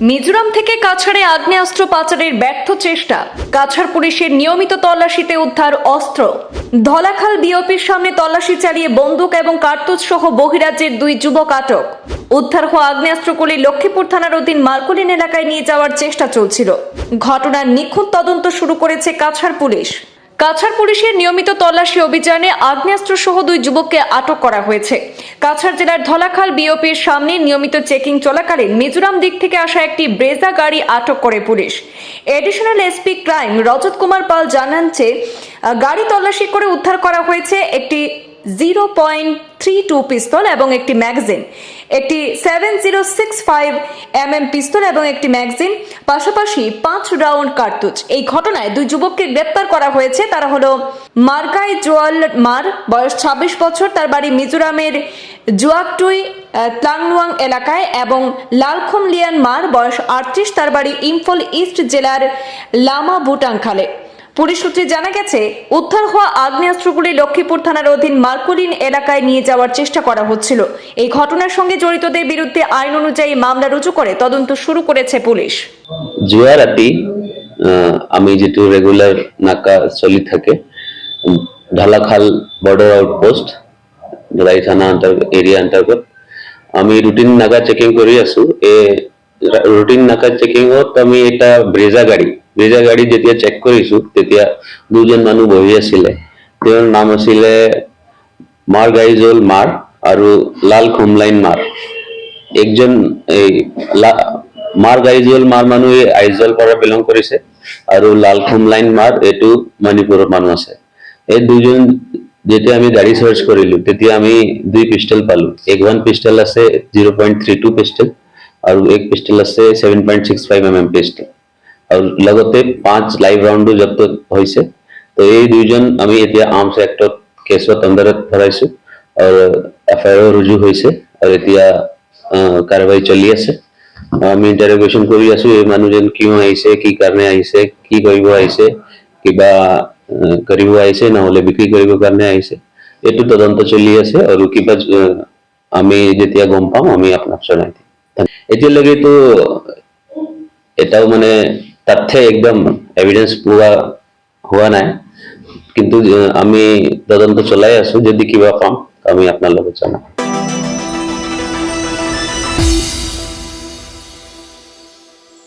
মিজোরাম থেকে কাছাড়ে আগ্নেয়াস্ত্র পাচারের ব্যর্থ চেষ্টা। কাছাড় পুলিশের নিয়মিত তল্লাশিতে উদ্ধার অস্ত্র। ধলাখাল বিওপির সামনে তল্লাশি চালিয়ে বন্দুক এবং কার্তুজ সহ বহিরাজ্যের দুই যুবক আটক। উদ্ধার হওয়া আগ্নেয়াস্ত্রগুলি লক্ষ্মীপুর থানার অধীন মার্কুলিন এলাকায় নিয়ে যাওয়ার চেষ্টা চলছিল। ঘটনার নিখুঁত তদন্ত শুরু করেছে কাছাড় পুলিশ। কাছাড় পুলিশের নিয়মিত তল্লাশি অভিযানে আগ্নেয়াস্ত্র সহ দুই যুবককে আটক করা হয়েছে। কাছাড় জেলার ধলাখাল বিওপির সামনে নিয়মিত চেকিং চলাকালীন মিজোরাম দিক থেকে আসা একটি ব্রেজা গাড়ি আটক করে police. Additional SP crime Rajat Kumar Pal জানান যে গাড়ি তল্লাশি করে উদ্ধার করা হয়েছে একটি zero point three two pistol এবং একটি ম্যাগাজিন একটি seven zero six five M M pistol এবং একটি ম্যাগাজিন পাশাপাশি পাঁচ রাউন্ড কার্তুজ এই ঘটনায় দুই যুবককে গ্রেপ্তার করা হয়েছে। তারা হলো মার্গাই জোয়াল মার বয়স ছাব্বিশ বছর তার বাড়ি মিজোরামের জুয়াকটুই আহ, ত্লাংলুয়াং এলাকায় এবং লালখম লিয়ান মার বয়স আটত্রিশ তার বাড়ি ইম্ফল ইস্ট জেলার লামা বুটাংখালে পুলিশ সূত্রে জানা গেছে, উদ্ধার হওয়া আগ্নেয়াস্ত্রগুলি লক্ষ্মীপুর থানার অধীন মার্কুলিন এলাকায় নিয়ে যাওয়ার চেষ্টা করা হচ্ছিল। এই ঘটনার সঙ্গে জড়িতদের বিরুদ্ধে আইন অনুযায়ী মামলা রুজু করে তদন্ত শুরু করেছে পুলিশ। জুয়ারাতি আমি যিটো ৰেগুলাৰ নাকা চলি থাকে ঢালাখাল বৰ্ডাৰ আউটপোস্ট ধলাই থানা অন্তৰ্গত এৰিয়া অন্তৰ্গত আমি রুটিন নাকা চেকিং কৰি আছো। এই ৰুটিন নাকা চেকিঙত আমি এটা ব্রেজা গাড়ী ব্ৰেজা গাড়ী যেতিয়া চেক কৰিছো, তেতিয়া দুজন মানুহ বহি আছিলে। তেওঁৰ নাম আছিলে মাৰ গাইজল মাৰ আৰু লাল খুমলাইন মাৰ। একজন এই মাৰ গাইজল মাৰ মানুহ আইজল পৰা বিলং কৰিছে আৰু লাল খুমলাইন মাৰ এইটো মণিপুৰৰ মানুহ আছে। এই দুজন যেতিয়া আমি গাড়ী চাৰ্চ কৰিলো, তেতিয়া আমি দুই পিষ্টল পালো। এক ওৱান পিষ্টল আছে zero' point three two pistol আৰু এক পিষ্টল আছে seven point six five M M pistol লগতে পাঁচ লাইভ ৰাউণ্ডো জব্দ হৈছে তো এই দুইজন আমি এতিয়া আৰ্মছ এক্টত কেছত আণ্ডাৰত ভৰাইছো আৰু এফ আই আৰ ৰুজু হৈছে আৰু এতিয়া আহ, কাৰ্যবাহী চলি আছে। আমি ইণ্টাৰগ্ৰেশ্যন কৰি আছো এই মানুহজন কিয় আহিছে কি কাৰণে আহিছে কি কৰিব আহিছে কিবা আহ, কৰিব আহিছে নহলে বিক্ৰী কৰিবৰ কাৰণে আহিছে। এইটো তদন্ত চলি আছে আৰু কিবা আমি যেতিয়া গম পাম আমি আপোনাক জনাই দিম। এতিয়ালৈকেতো এটাও মানে তথ্য একদম এভিডেন্স পোৱা হোৱা নাই কিন্তু আহ, আমি তদন্ত চলাই আছো যদি কিবা পাম আমি আপোনাৰ লগত জনাম